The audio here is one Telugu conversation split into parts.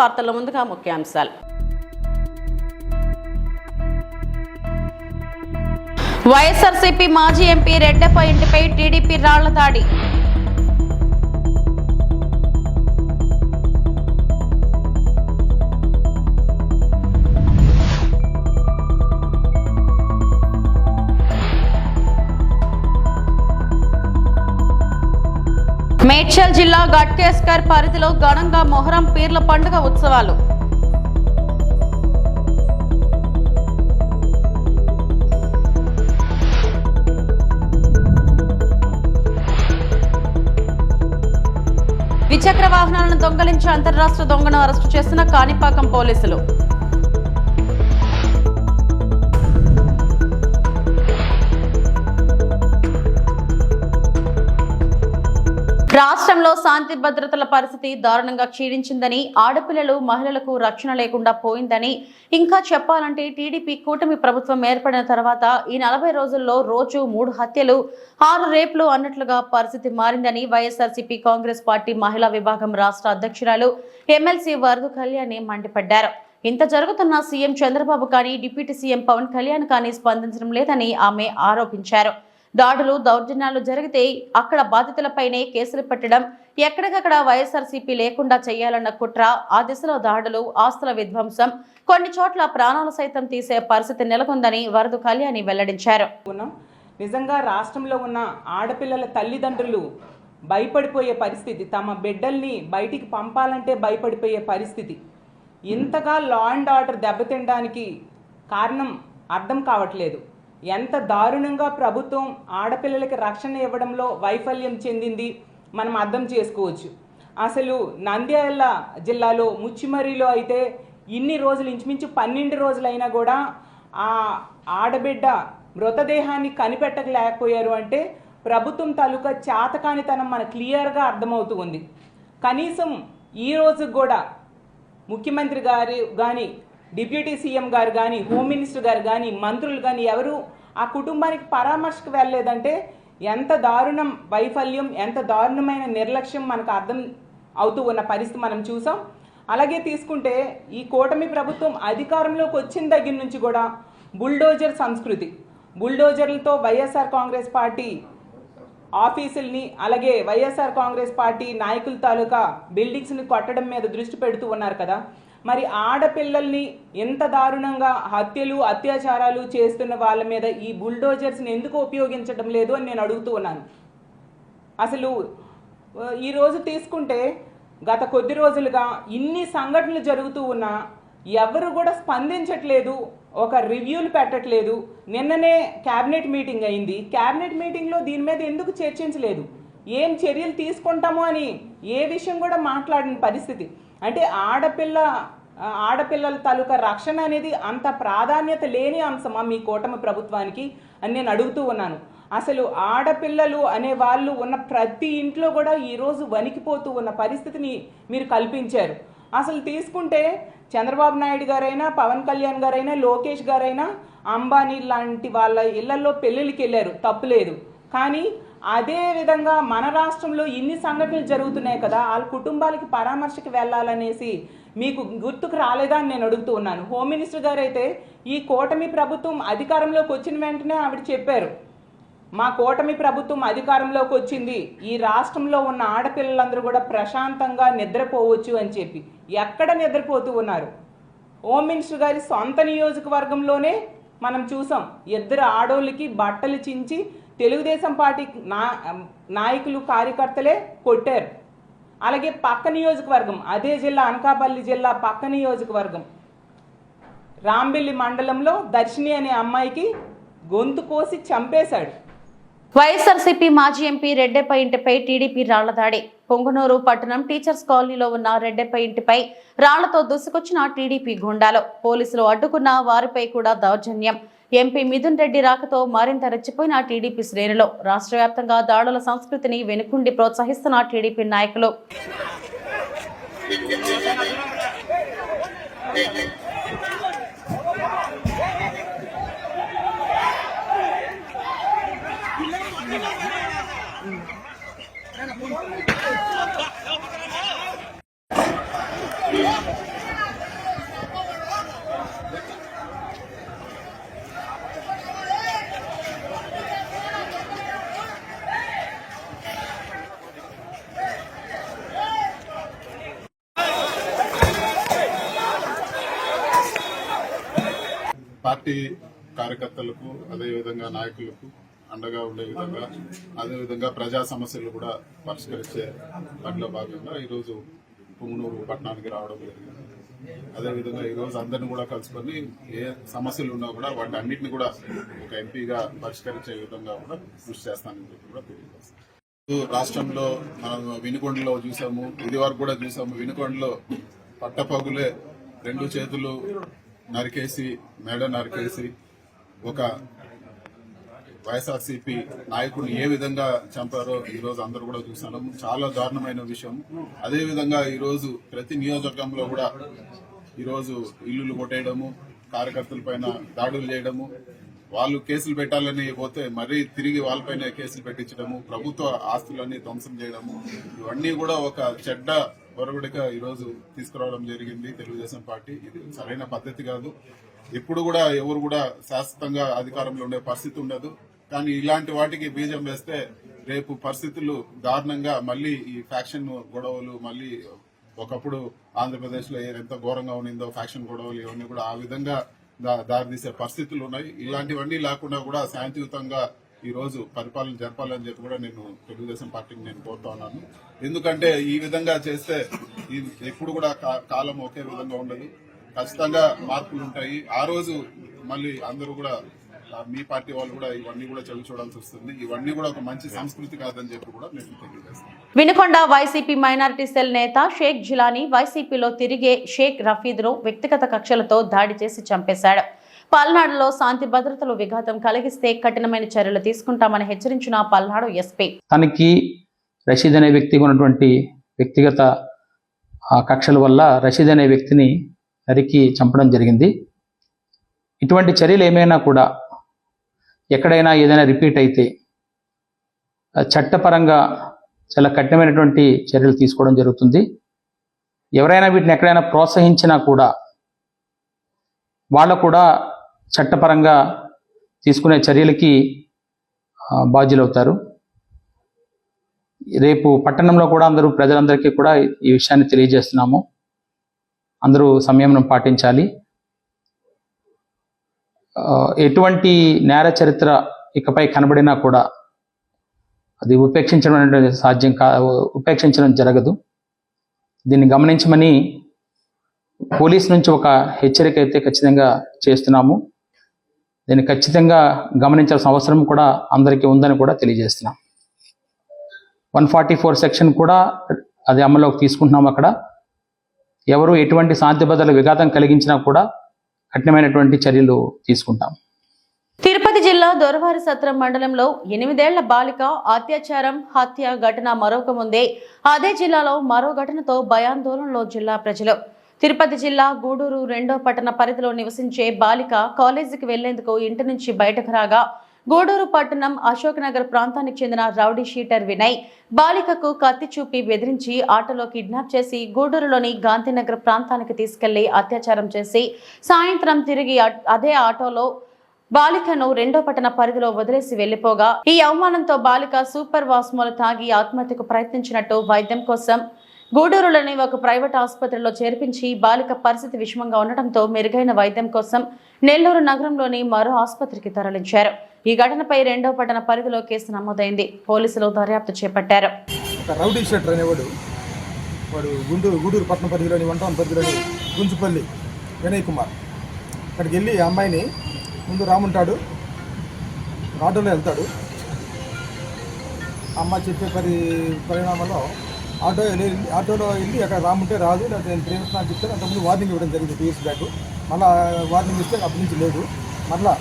వార్తల్లో ముందుగా ముఖ్యాంశాలు. వైఎస్ఆర్సీపీ మాజీ ఎంపీ రెడ్డప్ప ఇంటిపై టీడీపీ రాళ్ళ దాడి. మేడ్చల్ జిల్లా గట్కేస్కర్ పరిధిలో ఘనంగా మొహరం పీర్ల పండుగ ఉత్సవాలు. ద్విచక్ర వాహనాలను దొంగలించి అంతర్రాష్ట్ర దొంగను అరెస్టు చేసిన కాణిపాకం పోలీసులు. రాష్ట్రంలో శాంతి భద్రతల పరిస్థితి దారుణంగా క్షీణించిందని ఆడపిల్లలు మహిళలకు రక్షణ లేకుండా పోయిందని ఇంకా చెప్పాలంటే టీడీపీ కూటమి ప్రభుత్వం ఏర్పడిన తర్వాత ఈ నలభై రోజుల్లో రోజు మూడు హత్యలు ఆరు రేపులు అన్నట్లుగా పరిస్థితి మారిందని వైఎస్ఆర్సీపీ కాంగ్రెస్ పార్టీ మహిళా విభాగం రాష్ట్ర అధ్యక్షురాలు ఎమ్మెల్సీ వరదు కళ్యాణి మండిపడ్డారు. ఇంత జరుగుతున్న సీఎం చంద్రబాబు కానీ డిప్యూటీ సీఎం పవన్ కళ్యాణ్ కానీ స్పందించడం లేదని ఆమె ఆరోపించారు. దాడులు దౌర్జన్యాలు జరిగితే అక్కడ బాధితులపైనే కేసులు పెట్టడం ఎక్కడికక్కడ వైఎస్ఆర్సీపీ లేకుండా చేయాలన్న కుట్ర ఆ దిశలో దాడులు ఆస్తుల విధ్వంసం కొన్ని చోట్ల ప్రాణాలు సైతం తీసే పరిస్థితి నెలకొందని వరదు కళ్యాణి వెల్లడించారు. నిజంగా రాష్ట్రంలో ఉన్న ఆడపిల్లల తల్లిదండ్రులు భయపడిపోయే పరిస్థితి తమ బిడ్డల్ని బయటికి పంపాలంటే భయపడిపోయే పరిస్థితి. ఇంతగా లా అండ్ ఆర్డర్ దెబ్బతినడానికి కారణం అర్థం కావట్లేదు. ఎంత దారుణంగా ప్రభుత్వం ఆడపిల్లలకి రక్షణ ఇవ్వడంలో వైఫల్యం చెందింది మనం అర్థం చేసుకోవచ్చు. అసలు నంద్యాల జిల్లాలో ముచ్చిమరిలో అయితే ఇన్ని రోజులు ఇంచుమించు పన్నెండు రోజులైనా కూడా ఆ ఆడబిడ్డ మృతదేహాన్ని కనిపెట్టలేకపోయారు అంటే ప్రభుత్వం తాలూకా చాతకానితనం మన క్లియర్గా అర్థమవుతూ ఉంది. కనీసం ఈ రోజు కూడా ముఖ్యమంత్రి గారు కానీ డిప్యూటీ సీఎం గారు కానీ హోమ్ మినిస్టర్ గారు కానీ మంత్రులు కానీ ఎవరు ఆ కుటుంబానికి పరామర్శకు వెళ్ళలేదంటే ఎంత దారుణం వైఫల్యం ఎంత దారుణమైన నిర్లక్ష్యం మనకు అర్థం అవుతూ ఉన్న పరిస్థితి మనం చూసాం. అలాగే తీసుకుంటే ఈ కూటమి ప్రభుత్వం అధికారంలోకి వచ్చిన దగ్గర నుంచి కూడా బుల్డోజర్ సంస్కృతి బుల్డోజర్లతో వైఎస్ఆర్ కాంగ్రెస్ పార్టీ ఆఫీసుల్ని అలాగే వైఎస్ఆర్ కాంగ్రెస్ పార్టీ నాయకుల తాలూకా బిల్డింగ్స్ని కొట్టడం మీద దృష్టి పెడుతూ ఉన్నారు కదా. మరి ఆడపిల్లల్ని ఎంత దారుణంగా హత్యలు అత్యాచారాలు చేస్తున్న వాళ్ళ మీద ఈ బుల్డోజర్స్ని ఎందుకు ఉపయోగించడం లేదు అని నేను అడుగుతూ ఉన్నాను. అసలు ఈరోజు తీసుకుంటే గత కొద్ది రోజులుగా ఇన్ని సంఘటనలు జరుగుతూ ఉన్నా ఎవరు కూడా స్పందించట్లేదు ఒక రివ్యూలు పెట్టట్లేదు. నిన్ననే క్యాబినెట్ మీటింగ్ అయింది. క్యాబినెట్ మీటింగ్లో దీని మీద ఎందుకు చర్చించలేదు? ఏం చర్యలు తీసుకుంటామో అని ఏ విషయం కూడా మాట్లాడిన పరిస్థితి. అంటే ఆడపిల్ల ఆడపిల్లల తాలూకా రక్షణ అనేది అంత ప్రాధాన్యత లేని అంశమా మీ కూటమి ప్రభుత్వానికి అని నేను అడుగుతూ ఉన్నాను. అసలు ఆడపిల్లలు అనే వాళ్ళు ఉన్న ప్రతి ఇంట్లో కూడా ఈరోజు వణికిపోతూ ఉన్న పరిస్థితిని మీరు కల్పించారు. అసలు తీసుకుంటే చంద్రబాబు నాయుడు గారైనా పవన్ కళ్యాణ్ గారైనా లోకేష్ గారైనా అంబానీ లాంటి వాళ్ళ ఇళ్ళలో పెళ్ళిళ్ళకి వెళ్ళారు తప్పులేదు కానీ అదేవిధంగా మన రాష్ట్రంలో ఇన్ని సంఘటనలు జరుగుతున్నాయి కదా వాళ్ళ కుటుంబాలకి పరామర్శకి వెళ్ళాలనేసి మీకు గుర్తుకు రాలేదా అని నేను అడుగుతూ ఉన్నాను. హోమ్ మినిస్టర్ గారు అయితే ఈ కూటమి ప్రభుత్వం అధికారంలోకి వచ్చిన వెంటనే ఆవిడ చెప్పారు. మా కూటమి ప్రభుత్వం అధికారంలోకి వచ్చింది. ఈ రాష్ట్రంలో ఉన్న ఆడపిల్లలందరూ కూడా ప్రశాంతంగా నిద్రపోవచ్చు అని చెప్పి. ఎక్కడ నిద్రపోతూ ఉన్నారు? హోమ్ మినిస్టర్ గారి సొంత నియోజకవర్గంలోనే మనం చూసాం. ఇద్దరు ఆడోళ్ళకి బట్టలు చించి తెలుగుదేశం పార్టీ నా నాయకులు కార్యకర్తలే కొట్టారు. అలాగే పక్క నియోజకవర్గం అదే జిల్లా అనకాపల్లి జిల్లా పక్క నియోజకవర్గం. రాంబిల్లి మండలంలో దర్శిని అనే అమ్మాయికి గొంతు కోసి చంపేశాడు. వైఎస్ఆర్సీపీ మాజీ ఎంపీ రెడ్డెప్ప ఇంటిపై టీడీపీ రాళ్ళ దాడి పొంగునూరు పట్టణం టీచర్స్ కాలనీలో ఉన్న రెడ్డెప్ప ఇంటిపై రాళ్ళతో దూసుకొచ్చిన టీడీపీ గుండాలు. పోలీసులు అడ్డుకున్న వారిపై కూడా దౌర్జన్యం. ఎంపీ మిథున్ రెడ్డి రాకతో మరింత రెచ్చిపోయిన టీడీపీ శ్రేణులు. రాష్ట్ర వ్యాప్తంగా దాడుల సంస్కృతిని వెనుకుండి ప్రోత్సహిస్తున్న టీడీపీ నాయకులు. పార్టీ కార్యకర్తలకు అదేవిధంగా నాయకులకు అండగా ఉండే విధంగా అదేవిధంగా ప్రజా సమస్యలు కూడా పరిష్కరించే దాంట్లో భాగంగా ఈరోజు పుంగనూరు పట్టణానికి రావడం జరిగింది. అదేవిధంగా ఈరోజు అందరిని కూడా కలుసుకొని ఏ సమస్యలు ఉన్నా కూడా వాటి అన్నింటిని కూడా ఒక ఎంపీగా పరిష్కరించే విధంగా కూడా కృషి చేస్తానని చెప్పి కూడా తెలియజేస్తాను. రాష్ట్రంలో మనం వినుకొండలో చూసాము ఇది వరకు కూడా చూసాము వినుకొండలో పట్టపగులే రెండు చేతులు నరికేసి మెడ నరికేసి ఒక వైఎస్ఆర్సీపీ నాయకుడిని ఏ విధంగా చంపారో ఈరోజు అందరూ కూడా చూసాము చాలా దారుణమైన విషయం. అదేవిధంగా ఈరోజు ప్రతి నియోజకవర్గంలో కూడా ఈరోజు ఇల్లులు కొట్టేయడము కార్యకర్తల పైన దాడులు చేయడము వాళ్ళు కేసులు పెట్టాలని పోతే మరీ తిరిగి వాళ్ళపైన కేసులు పెట్టించడము ప్రభుత్వ ఆస్తులన్నీ ధ్వంసం చేయడము ఇవన్నీ కూడా ఒక చెడ్డ ఒరగుడిగా ఈరోజు తీసుకురావడం జరిగింది తెలుగుదేశం పార్టీ. ఇది సరైన పద్ధతి కాదు. ఎప్పుడు కూడా ఎవరు కూడా శాశ్వతంగా అధికారంలో ఉండే పరిస్థితి ఉండదు. కానీ ఇలాంటి వాటికి బీజం వేస్తే రేపు పరిస్థితులు దారుణంగా మళ్ళీ ఈ ఫ్యాక్షన్ గొడవలు మళ్ళీ ఒకప్పుడు ఆంధ్రప్రదేశ్లో ఎంత ఘోరంగా ఉన్నిందో ఫ్యాక్షన్ గొడవలు ఇవన్నీ కూడా ఆ విధంగా దారితీసే పరిస్థితులు ఉన్నాయి. ఇలాంటివన్నీ లేకుండా కూడా శాంతియుతంగా ఈ రోజు పరిపాలన జరపాలని చెప్పి కూడా నేను తెలుగుదేశం పార్టీకి నేను కోరుతా ఉన్నాను. ఎందుకంటే ఈ విధంగా చేస్తే ఎప్పుడు కూడా కా- కాలం ఒకే విధంగా ఉండదు. ఖచ్చితంగా మార్పులు ఉంటాయి ఆ రోజు మళ్ళీ అందరూ కూడా మీ పార్టీ వాళ్ళు కూడా ఇవన్నీ కూడా చవి చూడాల్సి వస్తుంది. ఇవన్నీ కూడా ఒక మంచి సంస్కృతి కాదని చెప్పి కూడా నేను తెలియజేస్తాను వినుకొండ వైసీపీ మైనారిటీ సెల్ నేత షేక్ జిలానీ వైసీపీలో తిరిగే షేక్ రఫీద్ను వ్యక్తిగత కక్షలతో దాడి చేసి చంపేశాడు. పల్నాడులో శాంతి భద్రతలు విఘాతం కలిగిస్తే కఠినమైన చర్యలు తీసుకుంటామని హెచ్చరించిన పల్నాడు ఎస్పీ. తనకి రషీద్ అనే వ్యక్తికి ఉన్నటువంటి వ్యక్తిగత కక్షల వల్ల రషీద్ అనే వ్యక్తిని నరికి చంపడం జరిగింది. ఇటువంటి చర్యలు ఏమైనా కూడా ఎక్కడైనా ఏదైనా రిపీట్ అయితే చట్టపరంగా చాలా కఠినమైనటువంటి చర్యలు తీసుకోవడం జరుగుతుంది. ఎవరైనా వీటిని ఎక్కడైనా ప్రోత్సహించినా కూడా వాళ్ళు కూడా చట్టపరంగా తీసుకునే చర్యలకి బాధ్యులవుతారు. రేపు పట్టణంలో కూడా అందరూ ప్రజలందరికీ కూడా ఈ విషయాన్ని తెలియజేస్తున్నాము. అందరూ సంయమనం పాటించాలి. ఎటువంటి నేర చరిత్ర ఇకపై కనబడినా కూడా అది ఉపేక్షించడం అనేది సాధ్యం కా ఉపేక్షించడం జరగదు. దీన్ని గమనించమని పోలీస్ నుంచి ఒక హెచ్చరిక అయితే ఖచ్చితంగా చేస్తున్నాము. దీన్ని ఖచ్చితంగా గమనించాల్సిన అవసరం కూడా అందరికీ ఉందని కూడా తెలియజేస్తున్నాం. వన్ ఫార్టీ ఫోర్ సెక్షన్ కూడా అది అమల్లోకి తీసుకుంటున్నాం అక్కడ. ఎవరు ఎటువంటి శాంతి భద్రతల విఘాతం కలిగించినా కూడా కఠినమైనటువంటి చర్యలు తీసుకుంటాం. తిరుపతి జిల్లా దొరవారి సత్రం మండలంలో ఎనిమిదేళ్ళ బాలిక అత్యాచారం హత్య ఘటన మరొక ముందే అదే జిల్లాలో మరో ఘటనతో భయాందోళనలో జిల్లా ప్రజలు. తిరుపతి జిల్లా గూడూరు రెండో పట్టణ పరిధిలో నివసించే బాలిక కాలేజీకి వెళ్ళేందుకు ఇంటి నుంచి బయటకు రాగా గూడూరు పట్టణం అశోక్నగర్ ప్రాంతానికి చెందిన రౌడీ షీటర్ వినయ్ బాలికకు కత్తి చూపి బెదిరించి ఆటోలో కిడ్నాప్ చేసి గూడూరులోని గాంధీనగర్ ప్రాంతానికి తీసుకెళ్ళి అత్యాచారం చేసి సాయంత్రం తిరిగి అదే ఆటోలో బాలికను రెండో పట్టణ పరిధిలో వదిలేసి వెళ్ళిపోగా ఈ అవమానంతో బాలిక సూపర్ వాస్మోలు తాగి ఆత్మహత్యకు ప్రయత్నించినట్టు వైద్యం కోసం గూడూరులోని ఒక ప్రైవేట్ ఆసుపత్రిలో చేర్పించి బాలిక పరిస్థితి విషమంగా ఉండటంతో మెరుగైన వైద్యం కోసం నెల్లూరు నగరంలోని మరో ఆసుపత్రికి తరలించారు. ఈ ఘటనపై రెండో పట్టణ పరిధిలో కేసు నమోదైంది. పోలీసులు దర్యాప్తు చేపట్టారు. ఒక రౌడీ షెటర్ అనేవాడు. వాడు గుంటూరు గూడూరు పట్టణ పరిధిలోని వంటవన్ పరిధిలోని గుంజుపల్లి వినయ్ కుమార్. అక్కడికి వెళ్ళి ఆ అమ్మాయిని ముందు రాముంటాడు ఆటోలో వెళ్తాడు. అమ్మ చెప్పే పరి పరిణామంలో ఆటో వెళ్ళి ఆటోలో వెళ్ళి అక్కడ రాముంటే రాదు లేకపోతే నేను ప్రేమిస్తున్నా అని చెప్తే అంతకుముందు వార్నింగ్ ఇవ్వడం జరిగింది టూ ఇయర్స్ బ్యాక్ మళ్ళీ వార్నింగ్ ఇస్తే అప్పటి నుంచి లేదు. మళ్ళీ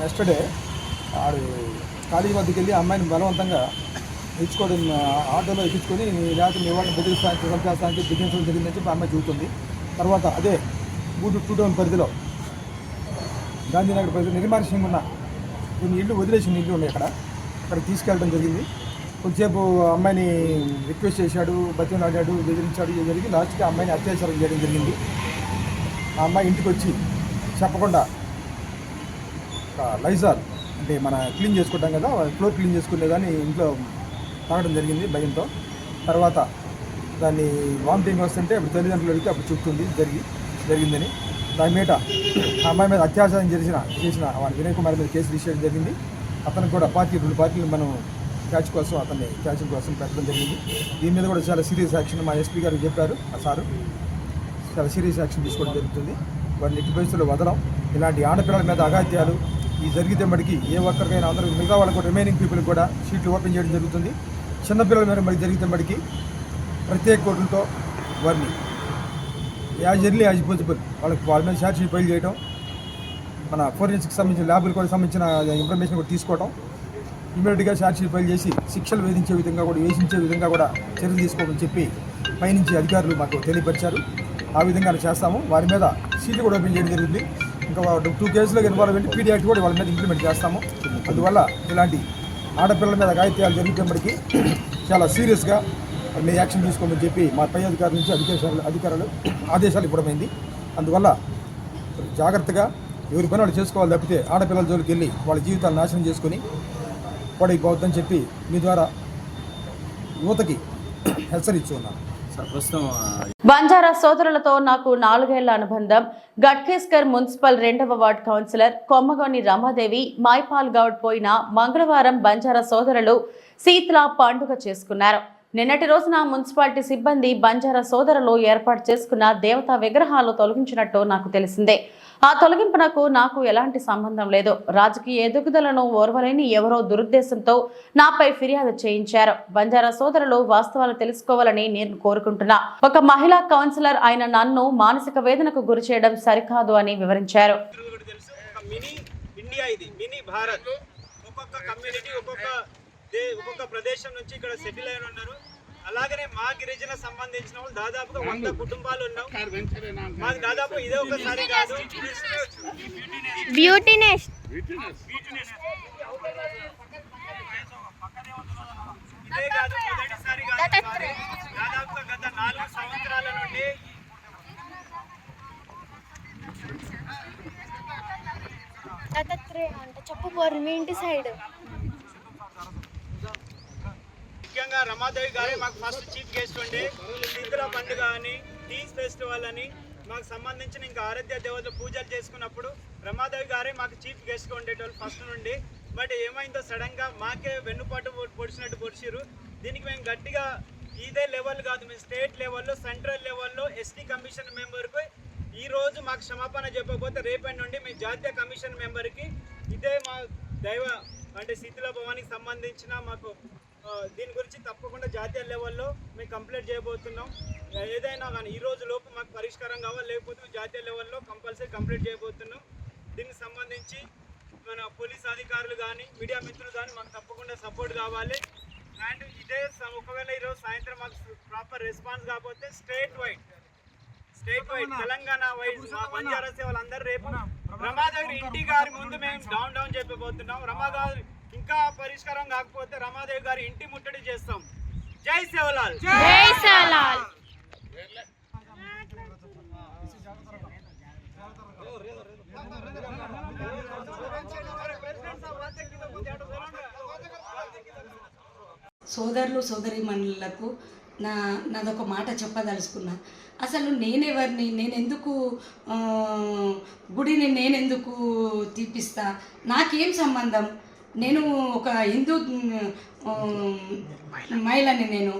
నెక్స్ట్ డే ఆడు కాలేజీ వద్దకు వెళ్ళి అమ్మాయిని బలవంతంగా ఇచ్చుకోవడం ఆటోలో ఎక్కించుకొని రాత్రి మీ వాళ్ళని బెదిరిస్తానికి చంపేస్తానికి బెదిరించడం జరిగిందని చెప్పి అమ్మాయి చూస్తుంది తర్వాత అదే గూడు టూ టౌన్ పరిధిలో గాంధీనగర్ పరిధిలో నిర్మానుష్యంగా ఉన్న కొన్ని ఇల్లు వదిలేసిన ఇల్లు ఉన్నాయి అక్కడ. అక్కడ తీసుకెళ్ళడం జరిగింది. కొద్దిసేపు అమ్మాయిని రిక్వెస్ట్ చేశాడు బతిని ఆడాడు బెదిరించాడు ఇది జరిగి లాస్ట్కి అమ్మాయిని అత్యాచారం చేయడం జరిగింది. ఆ అమ్మాయి ఇంటికి వచ్చి చెప్పకుండా లైజాల్ అంటే మన క్లీన్ చేసుకుంటాం కదా ఫ్లోర్ క్లీన్ చేసుకునే దాన్ని ఇంట్లో తాగడం జరిగింది భయంతో. తర్వాత దాన్ని వామిటింగ్ వస్తుంటే అప్పుడు తల్లిదండ్రులు అడిగితే అప్పుడు చుట్టుంది జరిగి జరిగిందని. దాని మీద ఆ అమ్మాయి మీద అత్యాచారం చేసిన చేసిన వాడి వినయ్ కుమార్ మీద కేసు రిజిస్టర్ జరిగింది. అతనికి కూడా పార్టీ రెండు పార్టీలు మనం క్యాచ్ కోసం అతన్ని క్యాచ్ కోసం పెట్టడం జరిగింది. దీని మీద కూడా చాలా సీరియస్ యాక్షన్ మా ఎస్పీ గారు చెప్పారు ఆ సారు. చాలా సీరియస్ యాక్షన్ తీసుకోవడం జరుగుతుంది. వారిని ఎట్టి పరిస్థితుల్లో వదలం. ఇలాంటి ఆడపిల్లల మీద అగాత్యాలు ఇది జరిగితే మటుకి ఏ ఒక్కరికైనా అందరూ మిగతా వాళ్ళకు కూడా రిమైనింగ్ పీపుల్ కూడా సీట్లు ఓపెన్ చేయడం జరుగుతుంది. చిన్నపిల్లల మీద మరి జరిగితే మటుకి ప్రత్యేక కోర్టులతో వారిని యాజ్ ఎర్లీ యాజ్ పాసిబుల్ వాళ్ళకి వాళ్ళ మీద ఛార్జ్ షీట్ ఫైల్ చేయడం మన ఫోరెన్సిక్ సంబంధించిన ల్యాబులు కూడా సంబంధించిన ఇన్ఫర్మేషన్ కూడా తీసుకోవడం ఇమీడియట్గా ఛార్జ్ షీట్ ఫైల్ చేసి శిక్షలు వేధించే విధంగా కూడా వేధించే విధంగా కూడా చర్యలు తీసుకోమని చెప్పి పైనుంచి అధికారులు మాకు తెలియపరిచారు. ఆ విధంగా చేస్తాము. వారి మీద సీట్లు కూడా ఓపెన్ చేయడం జరుగుతుంది. ఇంకా టూ కేసులో ఇన్వాల్వ్ అయ్యి పీడీ యాక్ట్ కూడా వాళ్ళ మీద ఇంప్లిమెంట్ చేస్తాము. అందువల్ల ఇలాంటి ఆడపిల్లల మీద గాయత్యాలు జరుగుతున్నప్పటికీ చాలా సీరియస్గా మీ యాక్షన్ తీసుకోమని చెప్పి మా పై అధికారుల నుంచి అధికారులు అధికారులు ఆదేశాలు ఇవ్వడమైంది. అందువల్ల జాగ్రత్తగా ఎవరి పని వాళ్ళు చేసుకోవాలి తప్పితే ఆడపిల్లల జోలికి వెళ్ళి వాళ్ళ జీవితాలు నాశనం చేసుకొని పడైపోవద్దని చెప్పి మీ ద్వారా యువతకి హెచ్చరిస్తూ ఉన్నాను బంజారా సోదరులతో నాకు నాలుగేళ్ళ అనుబంధం. గట్కేస్కర్ మున్సిపల్ రెండవ వార్డ్ కౌన్సిలర్ కొమ్మగోని రమాదేవి మైపాల్ గౌడ్ పోయిన మంగళవారం బంజారా సోదరులు శీతల పండుగ చేసుకున్నారు. నిన్నటి రోజున మున్సిపాలిటీ సిబ్బంది బంజారా సోదరులు ఏర్పాటు చేసుకున్న దేవతా విగ్రహాలు తొలగించినట్టు నాకు తెలిసిందే. ఆ తొలగింపునకు నాకు ఎలాంటి సంబంధం లేదు. రాజకీయ ఎదుగుదలను ఓర్వలేని ఎవరో దురుద్దేశంతో నాపై ఫిర్యాదు చేయించారు. బంజారా సోదరులు వాస్తవాలు తెలుసుకోవాలని నేను కోరుకుంటున్నా. ఒక మహిళా కౌన్సిలర్ అయిన నన్ను మానసిక వేదనకు గురి చేయడం సరికాదు అని వివరించారు. ఒక్కొక్క కమ్యూనిటీ ఒక్కొక్క దే ఒక్కొక్క ప్రదేశం నుంచి ఇక్కడ సెటిల్ అయిన ఉన్నారు అలాగనే మా గిరిజన సంబంధించిన వాళ్ళు దాదాపుగా వంద కుటుంబాలు ఉన్నాం. మాకు దాదాపు ఇదే ఒకసారి కాదు. బ్యూటీ నెస్ట్ ఇదే కాదు మొదటిసారి కాదు. సారీ. దాదాపుగా గత నాలుగు సంవత్సరాల నుండి అంటే మీ ఇంటి సైడ్. ముఖ్యంగా రమాదేవి గారే మాకు ఫస్ట్ చీఫ్ గెస్ట్ ఉండే శీతల పండుగ అని టీస్ ఫెస్టివల్ అని మాకు సంబంధించిన ఇంకా ఆరాధ్య దేవతలు పూజలు చేసుకున్నప్పుడు రమాదేవి గారే మాకు చీఫ్ గెస్ట్గా ఉండేటోళ్ళు ఫస్ట్ నుండి. బట్ ఏమైందో సడన్గా మాకే వెన్నుపాటు పొడిచినట్టు పొడిచిరు దీనికి మేము గట్టిగా ఇదే లెవెల్ కాదు మేము స్టేట్ లెవెల్లో సెంట్రల్ లెవెల్లో ఎస్టీ కమిషన్ మెంబర్కి ఈ రోజు మాకు క్షమాపణ చెప్పకపోతే రేపటి నుండి మీ జాతీయ కమిషన్ మెంబర్కి ఇదే మా దైవ అంటే శీతల భవానికి సంబంధించిన మాకు దీని గురించి తప్పకుండా జాతీయ లెవెల్లో మేము కంప్లైంట్ చేయబోతున్నాం. ఏదైనా కానీ ఈ రోజు లోపు మాకు పరిష్కారం కావాలి లేకపోతే జాతీయ లెవెల్లో కంపల్సరీ కంప్లైంట్ చేయబోతున్నాం. దీనికి సంబంధించి మన పోలీస్ అధికారులు కానీ మీడియా మిత్రులు కానీ మాకు తప్పకుండా సపోర్ట్ కావాలి. అండ్ ఇదే ఒకవేళ ఈరోజు సాయంత్రం మాకు ప్రాపర్ రెస్పాన్స్ కాకపోతే state wide state wide Telangana wide మా బంజారా సేవలు అందరూ రేపు రమా దగ్గర ఇంటి గారి ముందు మేము డౌన్ డౌన్ చెప్పబోతున్నాం. రమా గారు ఇంకా పరిష్కారం కాకపోతే రమాదేవి గారి ఇంటి ముట్టడి చేస్తాం. జై సేవలాల్ జై సలాల్ సోదరులు సోదరిమణులకు నా నాదొక మాట చెప్పదలుచుకున్నా. అసలు నేనెవరిని నేనెందుకు గుడిని నేనెందుకు తీపిస్తా? నాకేం సంబంధం? నేను ఒక హిందూ మహిళని నేను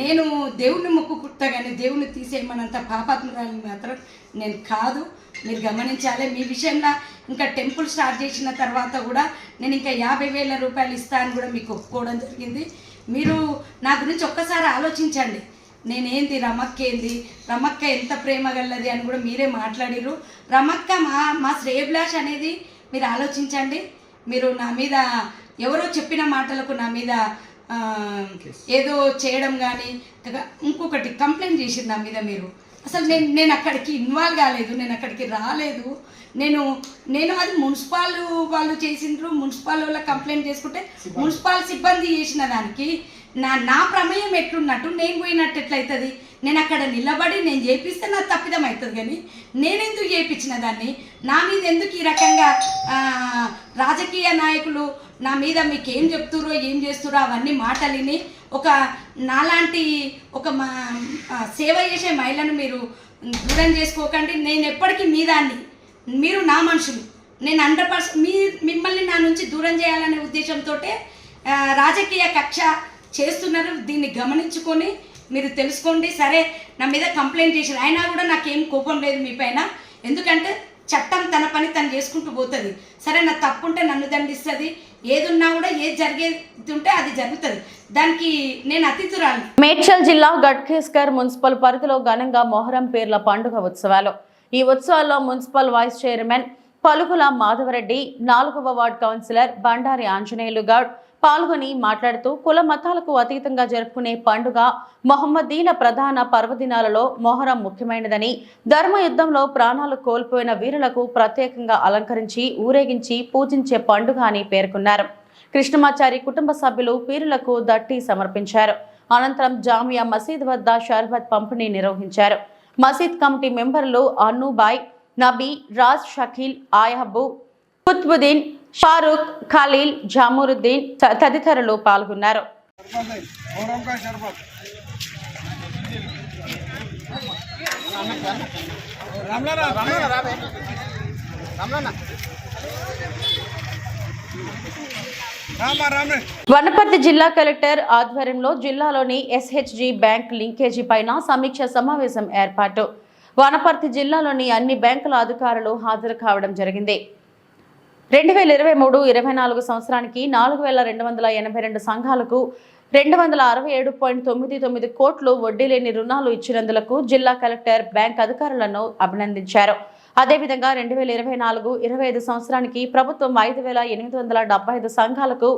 నేను దేవుణ్ణి మొక్కుకుంటా కానీ దేవుణ్ణి తీసేయమనంత పాపాత్మరాలు మాత్రం నేను కాదు. మీరు గమనించాలి మీ విషయంలో ఇంకా టెంపుల్ స్టార్ట్ చేసిన తర్వాత కూడా నేను ఇంకా యాభై వేల రూపాయలు ఇస్తా అని కూడా మీకు ఒప్పుకోవడం జరిగింది. మీరు నా గురించి ఒక్కసారి ఆలోచించండి. నేనేంది రమక్క ఏంది రమక్క ఎంత ప్రేమ గలది అని కూడా మీరే మాట్లాడిరు రమక్క మా మా శ్రేయభిలాష్ అనేది మీరు ఆలోచించండి. మీరు నా మీద ఎవరో చెప్పిన మాటలకు నా మీద ఏదో చేయడం కానీ ఇంకొకటి కంప్లైంట్ చేసింది నా మీద మీరు. అసలు నేను నేను అక్కడికి ఇన్వాల్వ్ కాలేదు నేను అక్కడికి రాలేదు. నేను నేను అది మున్సిపాల్ వాళ్ళు చేసిండ్రు మున్సిపాల్ వాళ్ళ కంప్లైంట్ చేసుకుంటే మున్సిపాల్ సిబ్బంది చేసిన దానికి నా నా ప్రమేయం ఎట్లున్నట్టు నేను పోయినట్టు ఎట్లయితుంది? నేను అక్కడ నిలబడి నేను చేపిస్తే నా తప్పిదం అవుతుంది కానీ నేనెందుకు చేయించిన దాన్ని? నా మీద ఎందుకు ఈ రకంగా రాజకీయ నాయకులు నా మీద మీకు ఏం చెప్తురో ఏం చేస్తురో అవన్నీ మాటలిని ఒక నాలాంటి ఒక మా సేవ చేసే మహిళను మీరు దూరం చేసుకోకండి. నేను ఎప్పటికీ మీ దాన్ని మీరు నా మనుషులు. నేను హండ్రెడ్ పర్సెంట్ మీ మిమ్మల్ని నా నుంచి దూరం చేయాలనే ఉద్దేశంతో రాజకీయ కక్ష చేస్తున్నారు. దీన్ని గమనించుకొని మీరు తెలుసుకోండి. సరే నా మీద కంప్లైంట్ చేశారు. అయినా కూడా నాకేం కోపం లేదు మీ పైన. ఎందుకంటే చట్టం తన పని తను చేసుకుంటూ పోతుంది. సరే నా తప్పుంటే నన్ను దండిస్తుంది. ఏదున్నా కూడా ఏది జరిగేది ఉంటే అది జరుగుతుంది. దానికి నేను అతిథురాలి. మేడ్చల్ జిల్లా గడ్కేస్కర్ మున్సిపల్ పరిధిలో ఘనంగా మొహరం పేర్ల పండుగ ఉత్సవాలు. ఈ ఉత్సవాల్లో municipal vice chairman Palukula Madhavareddy నాలుగవ వార్డ్ కౌన్సిలర్ బండారి ఆంజనేయులు గౌడ్ పాల్గొని మాట్లాడుతూ కుల మతాలకు అతీతంగా జరుపుకునే పండుగ మొహమ్మదీల ప్రధాన పర్వదినాలలో మొహరం ముఖ్యమైనదని ధర్మ యుద్ధంలో ప్రాణాలు కోల్పోయిన వీరులకు ప్రత్యేకంగా అలంకరించి ఊరేగించి పూజించే పండుగ అని పేర్కొన్నారు. కృష్ణమాచారి కుటుంబ సభ్యులు పీరులకు దట్టి సమర్పించారు. అనంతరం జామియా మసీద్ వద్ద షర్బత్ పంపిణీ నిర్వహించారు. మసీద్ కమిటీ మెంబర్లు అన్నుబాయ్ నబీ రాజ్ షకీల్ ఆయహబు కుత్బుద్దీన్ ఫారూక్ ఖలీల్ జామూరుద్దీన్ తదితరులు పాల్గొన్నారు. వనపర్తి జిల్లా కలెక్టర్ ఆధ్వర్యంలో జిల్లాలోని ఎస్హెచ్జి బ్యాంక్ లింకేజీ పైన సమీక్ష సమావేశం ఏర్పాటు. వనపర్తి జిల్లాలోని అన్ని బ్యాంకుల అధికారులు హాజరు కావడం జరిగింది. రెండు వేల ఇరవై మూడు ఇరవై నాలుగు సంవత్సరానికి నాలుగు వేల రెండు వందల ఎనభై రెండు సంఘాలకు రెండు వందల అరవై ఏడు పాయింట్ తొమ్మిది తొమ్మిది కోట్లు వడ్డీ లేని రుణాలు ఇచ్చినందులకు జిల్లా కలెక్టర్ బ్యాంక్ అధికారులను అభినందించారు. అదేవిధంగా రెండు వేల ఇరవై నాలుగు ఇరవై ఐదు సంవత్సరానికి ప్రభుత్వం ఐదు వేల ఎనిమిది వందల డెబ్బై ఐదు సంఘాలకు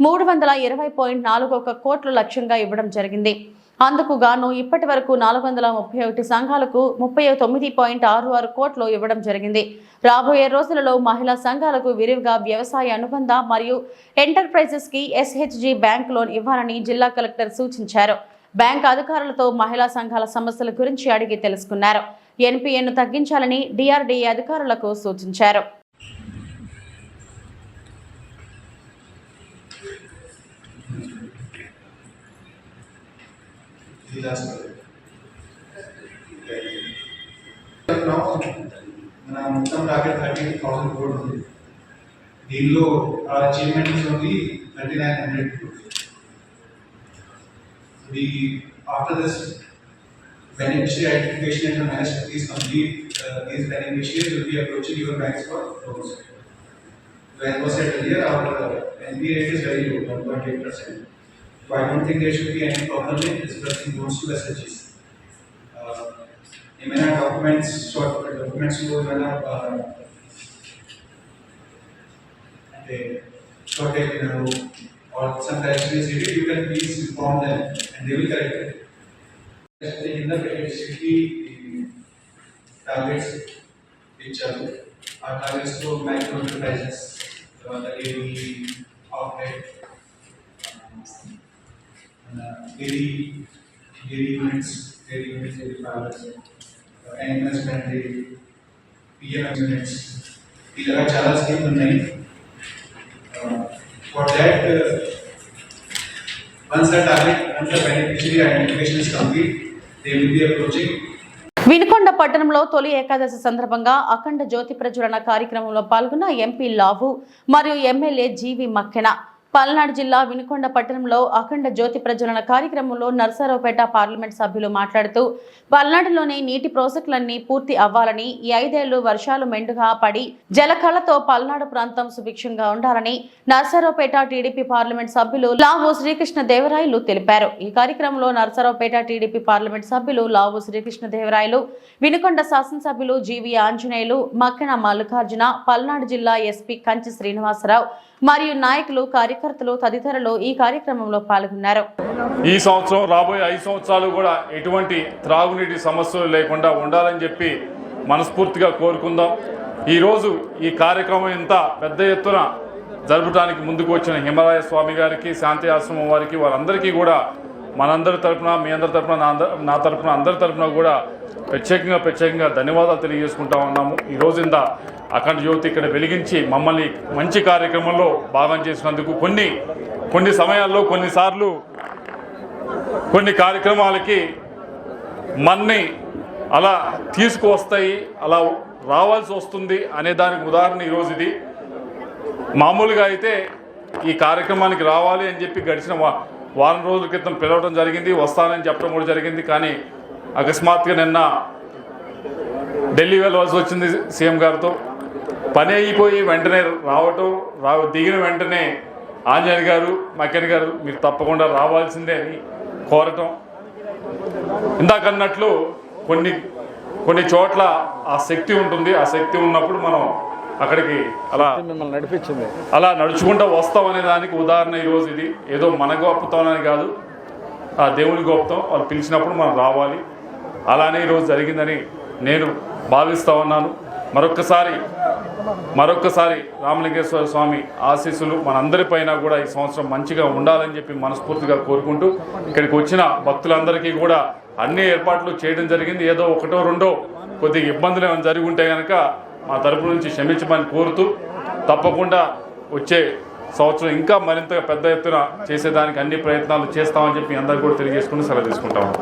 మూడు వందల ఇరవై పాయింట్ నాలుగు ఒక కోట్ల లక్ష్యంగా ఇవ్వడం జరిగింది. అందుకు గాను ఇప్పటి వరకు నాలుగు వందల ముప్పై ఒకటి సంఘాలకు ముప్పై తొమ్మిది పాయింట్ ఆరు ఆరు కోట్లు ఇవ్వడం జరిగింది. రాబోయే రోజులలో మహిళా సంఘాలకు విరివిగా వ్యవసాయ అనుబంధ మరియు ఎంటర్ప్రైజెస్కి ఎస్హెచ్జి బ్యాంక్ లోన్ ఇవ్వాలని జిల్లా కలెక్టర్ సూచించారు. బ్యాంక్ అధికారులతో మహిళా సంఘాల సమస్యల గురించి అడిగి తెలుసుకున్నారు. ఎన్పిఎన్ను తగ్గించాలని డిఆర్డీఏ అధికారులకు సూచించారు. మన మొత్తం టార్గెట్ థర్టీ థౌసండ్ కోడ్ ఉంది దీనిలో ఆ achievement only thirty nine hundred the after this beneficiary identification and the management is complete, uh, these beneficiaries will be approaching your banks for loans. As was said earlier, our uh, NPA rate is very low, one point eight percent. So I don't think there should be any problem in disbursing loans to SHGs. Uh, ఏమైనా డాక్యుమెంట్స్ షార్ట్ డాక్యుమెంట్స్ ఏమైనా అంటే షార్ట్ అయిపోయినారు are some correction is you can please inform them and they will correct it కింద పెట్టేసి టార్గెట్స్ ఇచ్చారు ఆ టార్గెట్స్లో మైక్రో ఎంటర్ప్రైజెస్ తర్వాత ఏవి outlet dairy dairy units dairy units dairy parlours NS dairy PM units ఇలా చాలా స్కీమ్స్ ఉన్నాయి for that once the target, once the beneficiary identification is complete, they will be approaching Vinukonda పట్టణంలో తొలి ఏకాదశి సందర్భంగా అఖండ జ్యోతి ప్రజ్వలన కార్యక్రమంలో పాల్గొన్న ఎంపీ లావు మరియు ఎమ్మెల్యే జీవి మక్కెన. పల్నాడు జిల్లా వినుకొండ పట్టణంలో అఖండ జ్యోతి ప్రజ్వలన కార్యక్రమంలో నర్సారావుపేట పార్లమెంట్ సభ్యులు మాట్లాడుతూ పల్నాడులోని నీటి ప్రాజెక్టులన్నీ పూర్తి అవ్వాలని ఈ ఐదేళ్ళు వర్షాలు మెండుగా పడి జలకళతో పల్నాడు ప్రాంతం సుభిక్షంగా ఉండాలని నర్సారావుపేట టీడీపీ పార్లమెంట్ సభ్యులు లావు శ్రీకృష్ణ దేవరాయలు తెలిపారు. ఈ కార్యక్రమంలో నర్సారావుపేట టీడీపీ పార్లమెంట్ సభ్యులు లావు శ్రీకృష్ణ దేవరాయలు వినుకొండ శాసనసభ్యులు జీవి ఆంజనేయులు మక్కెన మల్లికార్జున పల్నాడు జిల్లా ఎస్పీ కంచి శ్రీనివాసరావు మరియు నాయకులు కార్యకర్తలు తదితరులు ఈ కార్యక్రమంలో పాల్గొన్నారు. ఈ సంవత్సరం రాబోయే ఐదు సంవత్సరాలు కూడా ఎటువంటి త్రాగునీటి సమస్యలు లేకుండా ఉండాలని చెప్పి మనస్ఫూర్తిగా కోరుకుందాం. ఈరోజు ఈ కార్యక్రమం ఇంత పెద్ద ఎత్తున జరపడానికి ముందుకు వచ్చిన హిమాలయ స్వామి గారికి శాంతి ఆశ్రమం వారికి వారందరికీ కూడా మనందరి తరపున మీ అందరి తరపున నా అందరి నా తరపున అందరి తరపున కూడా ప్రత్యేకంగా ప్రత్యేకంగా ధన్యవాదాలు తెలియజేసుకుంటా ఉన్నాము. ఈ రోజు అఖండ జ్యోతి ఇక్కడ వెలిగించి మమ్మల్ని మంచి కార్యక్రమంలో భాగం చేసినందుకు కొన్ని కొన్ని సమయాల్లో కొన్నిసార్లు కొన్ని కార్యక్రమాలకి మన్ని అలా తీసుకువస్తాయి అలా రావాల్సి వస్తుంది అనే దానికి ఉదాహరణ ఈరోజు ఇది. మామూలుగా అయితే ఈ కార్యక్రమానికి రావాలి అని చెప్పి గడిచిన వారం రోజుల క్రితం పిలవడం జరిగింది వస్తానని చెప్పడం కూడా జరిగింది. కానీ అకస్మాత్తుగా నిన్న ఢిల్లీ వెళ్ళవలసి వచ్చింది సీఎం గారితో. పని అయిపోయి వెంటనే రావటం రా దిగిన వెంటనే ఆంజనేయ గారు మకెన్ గారు మీరు తప్పకుండా రావాల్సిందే అని కోరటం. ఇందాకన్నట్లు కొన్ని కొన్ని చోట్ల ఆ శక్తి ఉంటుంది. ఆ శక్తి ఉన్నప్పుడు మనం అక్కడికి అలా మిమ్మల్ని నడిపించింది. అలా నడుచుకుంటూ వస్తాం అనే దానికి ఉదాహరణ ఈరోజు ఇది. ఏదో మన గొప్పతనం అని కాదు ఆ దేవుని గొప్పతం వాళ్ళు పిలిచినప్పుడు మనం రావాలి. అలానే ఈరోజు జరిగిందని నేను భావిస్తా ఉన్నాను. మరొక్కసారి మరొక్కసారి రామలింగేశ్వర స్వామి ఆశీస్సులు మనందరిపైన కూడా ఈ సంవత్సరం మంచిగా ఉండాలని చెప్పి మనస్ఫూర్తిగా కోరుకుంటూ ఇక్కడికి వచ్చిన భక్తులందరికీ కూడా అన్ని ఏర్పాట్లు చేయడం జరిగింది. ఏదో ఒకటో రెండో కొద్దిగా ఇబ్బందులు ఏమైనా జరిగి ఉంటే కనుక మా తరపు నుంచి క్షమించమని కోరుతూ తప్పకుండా వచ్చే సంవత్సరం ఇంకా మరింత పెద్ద ఎత్తున చేసేదానికి అన్ని ప్రయత్నాలు చేస్తామని చెప్పి అందరికీ కూడా తెలియజేసుకుని సెలవు తీసుకుంటాము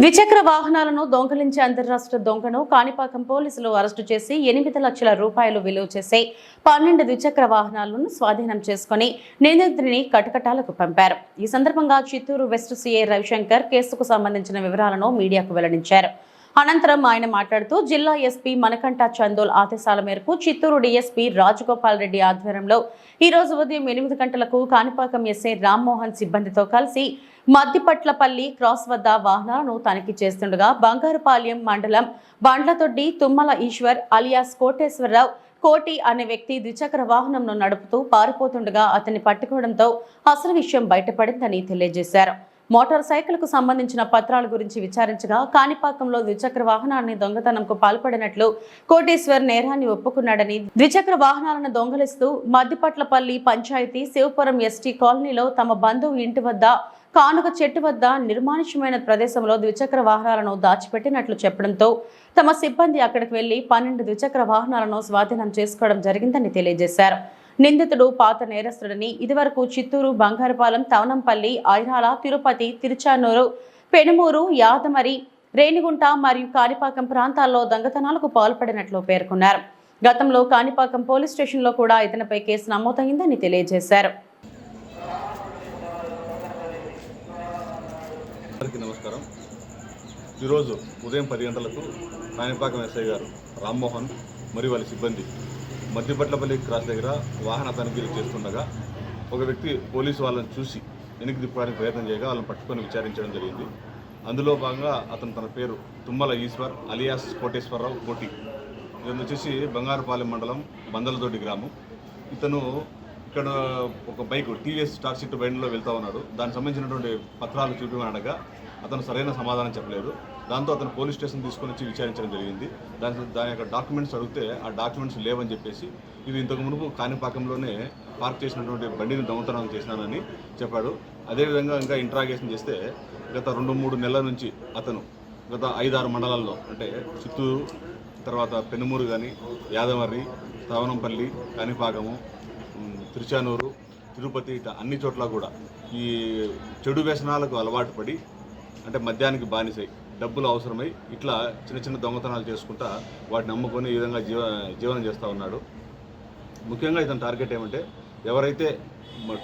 ద్విచక్ర వాహనాలను దొంగలించే అంతర్రాష్ట్ర దొంగను కాణిపాకం పోలీసులు అరెస్టు చేసి ఎనిమిది లక్షల రూపాయలు విలువ చేసే పన్నెండు ద్విచక్ర వాహనాలను స్వాధీనం చేసుకుని నిందితుడిని కటకటాలకు పంపారు. ఈ సందర్భంగా చిత్తూరు వెస్ట్ సీఏ రవిశంకర్ కేసుకు సంబంధించిన వివరాలను మీడియాకు వెల్లడించారు. అనంతరం ఆయన మాట్లాడుతూ జిల్లా ఎస్పీ మనకంట చందోల్ ఆదేశాల మేరకు చిత్తూరు డీఎస్పీ రాజగోపాల్ రెడ్డి ఆధ్వర్యంలో ఈ రోజు ఉదయం ఎనిమిది గంటలకు కాణిపాకం ఎస్ఐ రామ్మోహన్ సిబ్బందితో కలిసి మద్దిపట్లపల్లి క్రాస్ వద్ద వాహనాలను తనిఖీ చేస్తుండగా బంగారుపాలెం మండలం బండ్లతొడ్డి తుమ్మల ఈశ్వర్ అలియాస్ కోటేశ్వరరావు కోటి అనే వ్యక్తి ద్విచక్ర వాహనంను నడుపుతూ పారిపోతుండగా అతన్ని పట్టుకోవడంతో అసలు విషయం బయటపడిందని తెలియజేశారు. మోటార్ సైకిల్కు సంబంధించిన పత్రాల గురించి విచారించగా కాణిపాకంలో ద్విచక్ర వాహనాన్ని దొంగతనంకు పాల్పడినట్లు కోటేశ్వర్ నేరాన్ని ఒప్పుకున్నాడని ద్విచక్ర వాహనాలను దొంగలిస్తూ మద్దిపట్లపల్లి పంచాయతీ శివపురం ఎస్టీ కాలనీలో తమ బంధువు ఇంటి వద్ద కానుక చెట్టు వద్ద నిర్మానుష్యమైన ప్రదేశంలో ద్విచక్ర వాహనాలను దాచిపెట్టినట్లు చెప్పడంతో తమ సిబ్బంది అక్కడికి వెళ్ళి పన్నెండు ద్విచక్ర వాహనాలను స్వాధీనం చేసుకోవడం జరిగిందని తెలియజేశారు. నిందితుడు పాత నేరస్తుడని ఇదివరకు చిత్తూరు బంగారుపాలెం తవనంపల్లి ఐరాల తిరుపతి తిరుచానూరు పెనుమూరు యాదమరి రేణిగుంట మరియు కాణిపాకం ప్రాంతాల్లో దొంగతనాలకు పాల్పడినట్లు పేర్కొన్నారు. గతంలో కాణిపాకం పోలీస్ స్టేషన్లో కూడా ఇతనిపై కేసు నమోదైందని తెలియజేశారు. నమస్కారం. ఈరోజు ఉదయం పది గంటలకు కాణిపాకం ఎస్ఐ గారు రామ్మోహన్ మరియు వాళ్ళ సిబ్బంది మధ్యపట్లపల్లి క్రాస్ దగ్గర వాహన తనిఖీలు చేస్తుండగా ఒక వ్యక్తి పోలీసు వాళ్ళని చూసి వెనక్కి తిప్పడానికి ప్రయత్నం చేయగా వాళ్ళని పట్టుకొని విచారించడం జరిగింది. అందులో భాగంగా అతను తన పేరు తుమ్మల ఈశ్వర్ అలియాస్ కోటేశ్వరరావు కోటి. ఇతను వచ్చేసి బంగారుపాలెం మండలం బందలదొడ్డి గ్రామం. ఇతను ఇక్కడ ఒక బైక్ టీవీఎస్ స్టార్ సిట్ బండిలో వెళ్తా ఉన్నాడు. దానికి సంబంధించినటువంటి పత్రాలు చూపించమని అతను సరైన సమాధానం చెప్పలేదు. దాంతో అతను పోలీస్ స్టేషన్ తీసుకొని వచ్చి విచారించడం జరిగింది. దాని దాని యొక్క డాక్యుమెంట్స్ అడిగితే ఆ డాక్యుమెంట్స్ లేవని చెప్పేసి ఇది ఇంతకు మునుపు కాణిపాకంలోనే పార్క్ చేసినటువంటి బండిని దొంగతనం చేసినానని చెప్పాడు. అదేవిధంగా ఇంకా ఇంట్రాగేషన్ చేస్తే గత రెండు మూడు నెలల నుంచి అతను గత ఐదారు మండలాల్లో అంటే చిత్తూరు తర్వాత పెనుమూరు కానీ యాదవర్రి శ్రవణంపల్లి కాణిపాకము తిరుచానూరు తిరుపతి ఇట్లా అన్ని చోట్ల కూడా ఈ చెడు వ్యసనాలకు అలవాటు పడి అంటే మద్యానికి బానిసై డబ్బులు అవసరమై ఇట్లా చిన్న చిన్న దొంగతనాలు చేసుకుంటా వాటిని అమ్ముకొని ఈ విధంగా జీవ జీవనం చేస్తూ ఉన్నాడు. ముఖ్యంగా ఇతని టార్గెట్ ఏమంటే ఎవరైతే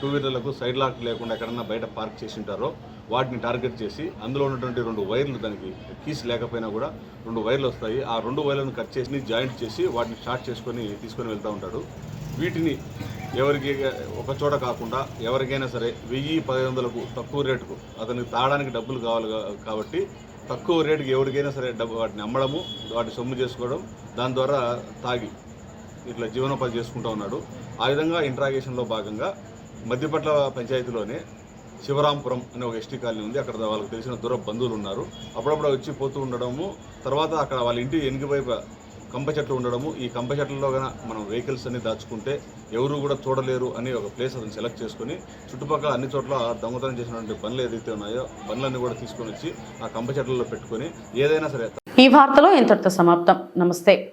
టూ వీలర్లకు సైడ్ లాక్ లేకుండా ఎక్కడన్నా బయట పార్క్ చేసి ఉంటారో వాటిని టార్గెట్ చేసి అందులో ఉన్నటువంటి రెండు వైర్లు దానికి కీస్ లేకపోయినా కూడా రెండు వైర్లు వస్తాయి. ఆ రెండు వైర్లను కట్ చేసి జాయింట్ చేసి వాటిని షార్ట్ చేసుకొని తీసుకొని వెళ్తూ ఉంటాడు. వీటిని ఎవరికి ఒక చోట కాకుండా ఎవరికైనా సరే వెయ్యి పదిహేను వందలకు తక్కువ రేటుకు అతనికి తాగడానికి డబ్బులు కావాలి కాబట్టి తక్కువ రేటుకి ఎవరికైనా సరే డబ్బు వాటిని అమ్మడము వాటి సొమ్ము చేసుకోవడం దాని ద్వారా తాగి ఇట్లా జీవనోపాధి చేసుకుంటూ ఉన్నాడు. ఆ విధంగా ఇంట్రాగేషన్లో భాగంగా మధ్యపట్ల పంచాయతీలోనే శివరాంపురం అనే ఒక ఎస్టీ కాలనీ ఉంది. అక్కడ వాళ్ళకి తెలిసిన దూర బంధువులు ఉన్నారు. అప్పుడప్పుడు వచ్చి పోతూ ఉండడము తర్వాత అక్కడ వాళ్ళ ఇంటి వెనుక వైపు కంప చెట్లు ఉండడము. ఈ కంప చెట్లలో కనుక మనం వెహికల్స్ అన్ని దాచుకుంటే ఎవరు కూడా చూడలేరు అని ఒక ప్లేస్ అతను సెలెక్ట్ చేసుకొని చుట్టుపక్కల అన్ని చోట్ల దొంగతనం చేసినటువంటి బండ్లు ఏదైతే ఉన్నాయో బండ్లన్నీ కూడా తీసుకొని వచ్చి ఆ కంప చెట్లలో పెట్టుకొని ఏదైనా సరే ఈ వార్తలో ఇంతటితో సమాప్తం. నమస్తే.